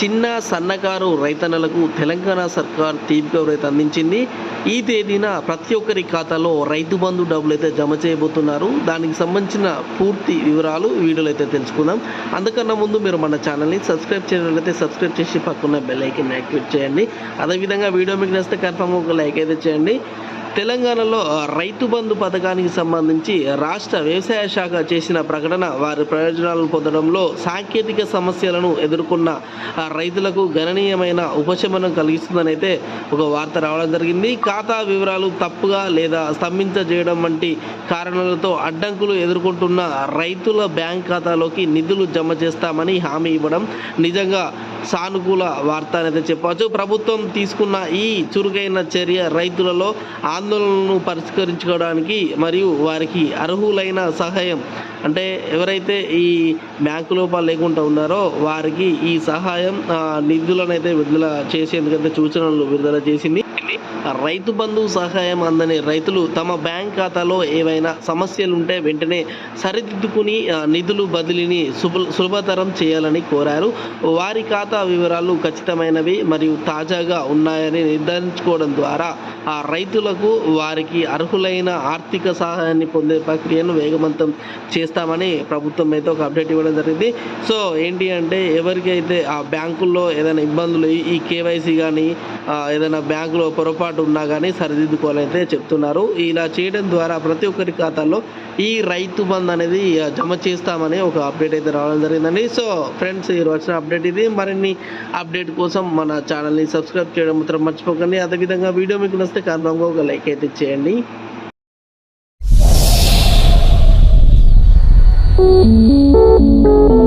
చిన్న సన్నకారు రైతన్నలకు తెలంగాణ సర్కార్ తీపి కవర్ అయితే అందించింది. ఈ తేదీన ప్రతి ఒక్కరి ఖాతాలో రైతు బంధు డబ్బులు అయితే జమ చేయబోతున్నారు. దానికి సంబంధించిన పూర్తి వివరాలు వీడియోలో అయితే తెలుసుకుందాం. అందుకన్నా ముందు మీరు మన ఛానల్ని సబ్స్క్రైబ్ చేయాలైతే సబ్స్క్రైబ్ చేసి పక్కన బెల్ ఐకన్ యాక్టివేట్ చేయండి. అదేవిధంగా వీడియో మీకు నచ్చితే కన్ఫర్మ్ ఒక లైక్ అయితే చేయండి. తెలంగాణలో రైతు బంధు పథకానికి సంబంధించి రాష్ట్ర వ్యవసాయ శాఖ చేసిన ప్రకటన వారి ప్రయోజనాలను పొందడంలో సాంకేతిక సమస్యలను ఎదుర్కొన్న రైతులకు గణనీయమైన ఉపశమనం కలిగిస్తుందనైతే ఒక వార్త రావడం జరిగింది. ఖాతా వివరాలు తప్పుగా లేదా స్తంభించజేయడం వంటి కారణాలతో అడ్డంకులు ఎదుర్కొంటున్న రైతుల బ్యాంక్ ఖాతాలోకి నిధులు జమ చేస్తామని హామీ ఇవ్వడం నిజంగా సానుకూల వార్త అనేది చెప్పవచ్చు. ప్రభుత్వం తీసుకున్న ఈ చురుకైన చర్య రైతులలో ఆందోళనను పరిష్కరించుకోవడానికి మరియు వారికి అర్హులైన సహాయం అంటే ఎవరైతే ఈ బ్యాంకు లోపాలు లేకుండా ఉన్నారో వారికి ఈ సహాయం నిధులను అయితే విడుదల చేసేందుకైతే సూచనలు విడుదల చేసింది. రైతు బంధు సహాయం అందని రైతులు తమ బ్యాంక్ ఖాతాలో ఏవైనా సమస్యలు ఉంటే వెంటనే సరిదిద్దుకుని నిధులు బదిలీని సులభతరం చేయాలని కోరారు. వారి ఖాతా వివరాలు ఖచ్చితమైనవి మరియు తాజాగా ఉన్నాయని నిర్ధారించుకోవడం ద్వారా ఆ రైతులకు వారికి అర్హులైన ఆర్థిక సహాయాన్ని పొందే ప్రక్రియను వేగవంతం చేస్తామని ప్రభుత్వం అయితే ఒక అప్డేట్ ఇవ్వడం జరిగింది. సో ఏంటి అంటే ఎవరికైతే ఆ బ్యాంకుల్లో ఏదైనా ఇబ్బందులు ఈ- ఈ కేవైసీ కానీ ఏదైనా బ్యాంకులో పొరపాటు ఉన్నా కానీ సరిదిద్దుకోవాలైతే చెప్తున్నారు. ఇలా చేయడం ద్వారా ప్రతి ఒక్కరి ఖాతాలో ఈ రైతు బంద్ అనేది జమ చేస్తామని ఒక అప్డేట్ అయితే రావడం జరిగిందండి. సో ఫ్రెండ్స్ ఈరోజు వచ్చిన అప్డేట్ ఇది. మరిన్ని అప్డేట్ కోసం మన ఛానల్ని సబ్స్క్రైబ్ చేయడం మాత్రం మర్చిపోకండి. అదేవిధంగా వీడియో మీకు నచ్చితే కారణంగా ఒక లైక్ అయితే చేయండి. Thank you.